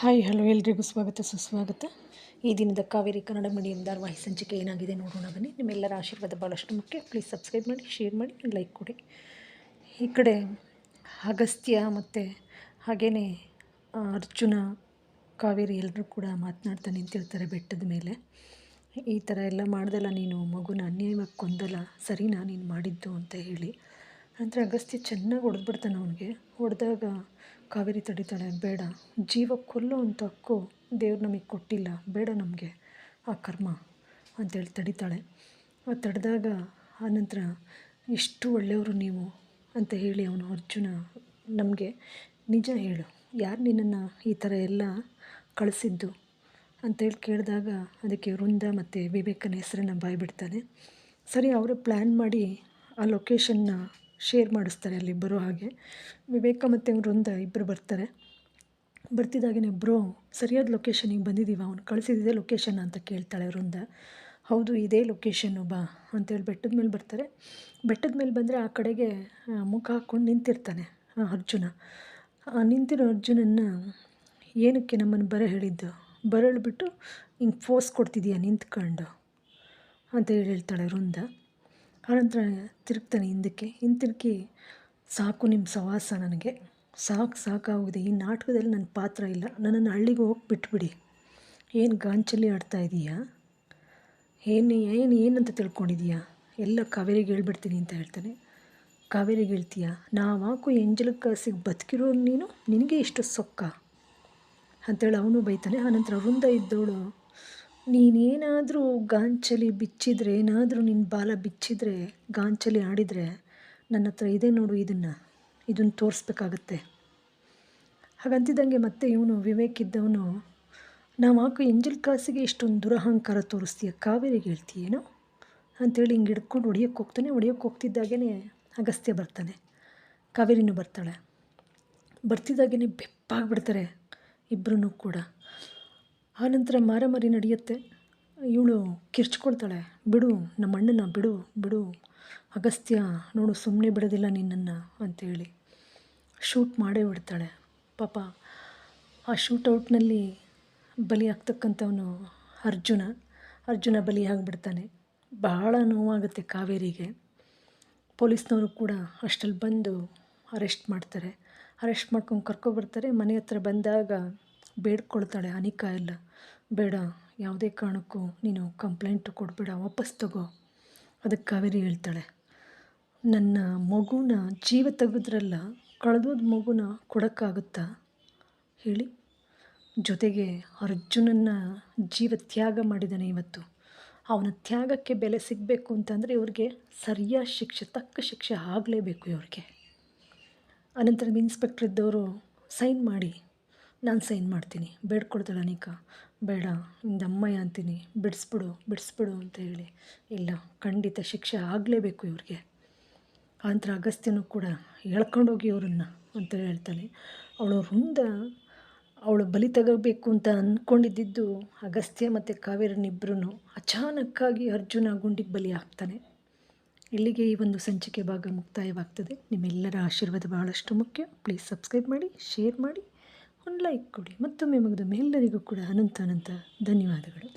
Hi, hello ಎಲ್ರಿಗೂ ಸ್ವಾಗತ, ಸುಸ್ವಾಗತ. ಈ ದಿನದ ಕಾವೇರಿ ಕನ್ನಡ ಮೀಡಿಯಂ ಧಾರಾವಾಹಿ ಸಂಚಿಕೆ ಏನಾಗಿದೆ ನೋಡೋಣ ಬನ್ನಿ. ನಿಮ್ಮೆಲ್ಲರ ಆಶೀರ್ವಾದ ಭಾಳಷ್ಟು ಮುಖ್ಯ. ಪ್ಲೀಸ್ ಸಬ್ಸ್ಕ್ರೈಬ್ ಮಾಡಿ ಶೇರ್ ಮಾಡಿ ಲೈಕ್ ಕೊಡಿ. ಈ ಕಡೆ ಅಗಸ್ತ್ಯ ಮತ್ತು ಹಾಗೆಯೇ ಅರ್ಜುನ, ಕಾವೇರಿ ಎಲ್ಲರೂ ಕೂಡ ಮಾತನಾಡ್ತಾ ನಿಂತಿರ್ತಾರೆ ಬೆಟ್ಟದ ಮೇಲೆ. ಈ ಥರ ಎಲ್ಲ ಮಾಡ್ದಲ್ಲ ನೀನು ಮಗುನ, ಅನ್ಯಾಯವಾಗಿ ಕೊಂದಲ್ಲ, ಸರಿನಾ ನೀನು ಮಾಡಿದ್ದು ಅಂತ ಹೇಳಿ. ನಂತರ ಅಗಸ್ತ್ಯ ಚೆನ್ನಾಗಿ ಹೊಡೆದ್ಬಿಡ್ತಾನೆ ಅವನಿಗೆ. ಹೊಡೆದಾಗ ಕಾವೇರಿ ತಡಿತಾಳೆ, ಬೇಡ. ಜೀವ ಕೊಲ್ಲುವಂಥ ಹಕ್ಕು ದೇವ್ರು ನಮಗೆ ಕೊಟ್ಟಿಲ್ಲ, ಬೇಡ ನಮಗೆ. ಆ ಕರ್ಮ ಅಂತೇಳಿ ತಡಿತಾಳೆ. ತಡೆದಾಗ ಆನಂತರ ಎಷ್ಟು ಒಳ್ಳೆಯವರು ನೀವು ಅಂತ ಹೇಳಿ ಅವನು ಅರ್ಜುನ ನಮಗೆ, ನಿಜ ಹೇಳು, ಯಾರು ನಿನ್ನನ್ನು ಈ ಥರ ಎಲ್ಲ ಕಳಿಸಿದ್ದು? ಅಂತೇಳಿ ಕೇಳಿದಾಗ ಅದಕ್ಕೆ ವೃಂದ ಮತ್ತು ವಿವೇಕನ ಹೆಸರನ್ನು ಬಾಯ್ಬಿಡ್ತಾನೆ. ಸರಿ, ಅವರು ಪ್ಲ್ಯಾನ್ ಮಾಡಿ ಆ ಲೊಕೇಶನ್ನ ಶೇರ್ ಮಾಡಿಸ್ತಾರೆ ಅಲ್ಲಿ ಬರೋ ಹಾಗೆ. ವಿವೇಕ ಮತ್ತು ವೃಂದ ಇಬ್ಬರು ಬರ್ತಾರೆ. ಬರ್ತಿದ್ದಾಗೇ ಬ್ರೋ, ಸರಿಯಾದ ಲೊಕೇಶನಿಗೆ ಬಂದಿದ್ದೀವ? ಅವ್ನು ಕಳಿಸಿದ್ದೇ ಲೊಕೇಶನ್ ಅಂತ ಕೇಳ್ತಾಳೆ ವೃಂದ. ಹೌದು, ಇದೇ ಲೊಕೇಶನ್ನು ಬಾ ಅಂತೇಳಿ ಬೆಟ್ಟದ ಮೇಲೆ ಬರ್ತಾರೆ. ಬೆಟ್ಟದ ಮೇಲೆ ಬಂದರೆ ಆ ಕಡೆಗೆ ಮುಖ ಹಾಕ್ಕೊಂಡು ನಿಂತಿರ್ತಾನೆ ಅರ್ಜುನ. ನಿಂತಿರೋ ಅರ್ಜುನನ್ನು ಏನಕ್ಕೆ ನಮ್ಮನ್ನು ಬರ ಹೇಳಿದ್ದು? ಬರಳ್ಬಿಟ್ಟು ಹಿಂಗೆ ಫೋರ್ಸ್ ಕೊಡ್ತಿದ್ದೀಯಾ ನಿಂತ್ಕೊಂಡು? ಅಂತ ಹೇಳಿ ಹೇಳ್ತಾಳೆ ವೃಂದ. ಆನಂತರ ತಿರುಗ್ತಾನೆ ಹಿಂದಕ್ಕೆ. ಹಿಂತಿರುಗಿ ಸಾಕು ನಿಮ್ಮ ಸವಾಸ ನನಗೆ. ಸಾಕು ಸಾಕಾಗಿದೆ, ಈ ನಾಟಕದಲ್ಲಿ ನನ್ನ ಪಾತ್ರ ಇಲ್ಲ. ನನ್ನನ್ನು ಹಳ್ಳಿಗೆ ಹೋಗಿ ಬಿಟ್ಬಿಡಿ. ಏನು ಗಾಂಚಲಿ ಆಡ್ತಾ ಇದೀಯಾ? ಏನು ಏನು, ಏನಂತ ತಿಳ್ಕೊಂಡಿದೀಯಾ? ಎಲ್ಲ ಕಾವೇರಿಗೆ ಹೇಳ್ಬಿಡ್ತೀನಿ ಅಂತ ಹೇಳ್ತಾನೆ. ಕಾವೇರಿಗೆ ಹೇಳ್ತೀಯ? ನಾವಾಕು ಎಂಜಲ ಕಾಸಿಗೆ ಬದುಕಿರೋ ನೀನು? ನಿನಗೆ ಇಷ್ಟು ಸೊಕ್ಕ? ಅಂತೇಳಿ ಅವನು ಬೈತಾನೆ. ಆನಂತರ ವೃಂದ ಇದ್ದವಳು ನೀನೇನಾದರೂ ಗಾಂಚಲಿ ಬಿಚ್ಚಿದರೆ, ಏನಾದರೂ ನಿನ್ನ ಬಾಲ ಬಿಚ್ಚಿದರೆ, ಗಾಂಚಲಿ ಆಡಿದರೆ ನನ್ನ ಹತ್ರ ಇದೆ ನೋಡು ಇದನ್ನು. ಇದನ್ನು ತೋರಿಸ್ಬೇಕಾಗತ್ತೆ. ಹಾಗಂತಿದ್ದಂಗೆ ಮತ್ತೆ ಇವನು ವಿವೇಕ್ ಇದ್ದವನು, ನಾವು ಹಾಕೋ ಎಂಜಲ್ ಕಾಸಿಗೆ ಇಷ್ಟೊಂದು ದುರಹಂಕಾರ ತೋರಿಸ್ತೀಯ, ಕಾವೇರಿಗೆ ಹೇಳ್ತೀಯೇನೋ ಅಂಥೇಳಿ ಹಿಂಗೆ ಹಿಡ್ಕೊಂಡು ಹೊಡಿಯೋಕ್ಕೆ ಹೋಗ್ತಾನೆ. ಹೊಡಿಯೋಕ್ಕೆ ಹೋಗ್ತಿದ್ದಾಗೇ ಅಗಸ್ತ್ಯ ಬರ್ತಾನೆ. ಕಾವೇರಿನೂ ಬರ್ತಾಳೆ. ಬರ್ತಿದ್ದಾಗೇ ಬೆಪ್ಪಾಗ್ಬಿಡ್ತಾರೆ ಇಬ್ಬರೂ ಕೂಡ. ಆನಂತರ ಮಾರಾಮಾರಿ ನಡೆಯುತ್ತೆ. ಇವಳು ಕಿರ್ಚ್ಕೊಳ್ತಾಳೆ. ಬಿಡು ನಮ್ಮ ಅಣ್ಣನ ಬಿಡು ಬಿಡು. ಅಗಸ್ತ್ಯ, ನೋಡು ಸುಮ್ಮನೆ ಬಿಡೋದಿಲ್ಲ ನಿನ್ನನ್ನು, ಅಂತೇಳಿ. ಶೂಟ್ ಮಾಡೇ ಬಿಡ್ತಾಳೆ ಪಾಪ, ಆ ಶೂಟೌಟ್ನಲ್ಲಿ ಬಲಿ ಆಗ್ತಕ್ಕಂಥವನು ಅರ್ಜುನ. ಅರ್ಜುನ ಬಲಿ ಆಗಿಬಿಡ್ತಾನೆ. ಬಹಳ ನೋವಾಗುತ್ತೆ ಕಾವೇರಿಗೆ. ಪೊಲೀಸ್ನವರು ಕೂಡ ಅಷ್ಟಲ್ಲಿ ಬಂದು ಅರೆಸ್ಟ್ ಮಾಡ್ತಾರೆ. ಅರೆಸ್ಟ್ ಮಾಡ್ಕೊಂಡು ಕರ್ಕೊಬರ್ತಾರೆ ಮನೆ ಹತ್ರ ಬಂದಾಗ ಬೇಡ್ಕೊಳ್ತಾಳೆ ಅನಿಕಾ ಎಲ್ಲ. ಬೇಡ, ಯಾವುದೇ ಕಾರಣಕ್ಕೂ ನೀನು ಕಂಪ್ಲೇಂಟ್ ಕೊಡಬೇಡ, ವಾಪಸ್ ತಗೋ. ಅದಕ್ಕೆ ಕಾವೇರಿ ಹೇಳ್ತಾಳೆ. ನನ್ನ ಮಗುನ ಜೀವ ತೆಗೆದ್ರಲ್ಲ, ಕಳೆದೋದ ಮಗುನ ಕೊಡೋಕ್ಕಾಗುತ್ತಾ? ಹೇಳಿ. ಜೊತೆಗೆ ಅರ್ಜುನನ್ನ ಜೀವ ತ್ಯಾಗ ಮಾಡಿದ್ದಾನೆ ಇವತ್ತು. ಅವನ ತ್ಯಾಗಕ್ಕೆ ಬೆಲೆ ಸಿಗಬೇಕು ಅಂತಂದರೆ ಇವ್ರಿಗೆ ಸರಿಯಾದ ಶಿಕ್ಷೆ, ತಕ್ಕ ಶಿಕ್ಷೆ ಆಗಲೇಬೇಕು ಇವ್ರಿಗೆ. ಅನಂತರ ಇನ್ಸ್ಪೆಕ್ಟ್ರ್ ಇದ್ದವರು ಸೈನ್ ಮಾಡಿ. ನಾನು ಸೈನ್ ಮಾಡ್ತೀನಿ. ಬೇಡ್ಕೊಳ್ತಾಳೆ ಅನಿಕಾ. ಬೇಡ ನಿಮ್ದು ಅಮ್ಮಯ್ಯ ಅಂತೀನಿ. ಬಿಡಿಸ್ಬಿಡು ಬಿಡಿಸ್ಬಿಡು ಅಂತ ಹೇಳಿ. ಇಲ್ಲ, ಖಂಡಿತ ಶಿಕ್ಷೆ ಆಗಲೇಬೇಕು ಇವ್ರಿಗೆ. ಆನಂತರ ಅಗಸ್ತ್ಯನೂ ಕೂಡ ಎಳ್ಕೊಂಡೋಗಿ ಇವ್ರನ್ನ ಅಂತ ಹೇಳ್ತಾನೆ. ಅವಳು ವೃಂದ, ಅವಳು ಬಲಿ ತಗೋಬೇಕು ಅಂತ ಅಂದ್ಕೊಂಡಿದ್ದು ಅಗಸ್ತ್ಯ ಮತ್ತು ಕಾವೇರಿನಿಬ್ಬರೂ ಅಚಾನಕ್ಕಾಗಿ ಅರ್ಜುನ ಗುಂಡಿಗೆ ಬಲಿ ಆಗ್ತಾನೆ ಇಲ್ಲಿಗೆ ಈ ಒಂದು ಸಂಚಿಕೆ ಭಾಗ ಮುಕ್ತಾಯವಾಗ್ತದೆ. ನಿಮ್ಮೆಲ್ಲರ ಆಶೀರ್ವಾದ ಬಹಳಷ್ಟು ಮುಖ್ಯ. ಪ್ಲೀಸ್ ಸಬ್ಸ್ಕ್ರೈಬ್ ಮಾಡಿ ಶೇರ್ ಮಾಡಿ. ಒಂದು ಲೈಕ್ ಕೊಡಿ ಮತ್ತೊಮ್ಮೆ ಮುಗಿದ ಎಲ್ಲರಿಗೂ ಕೂಡ ಅನಂತ ಅನಂತ ಧನ್ಯವಾದಗಳು.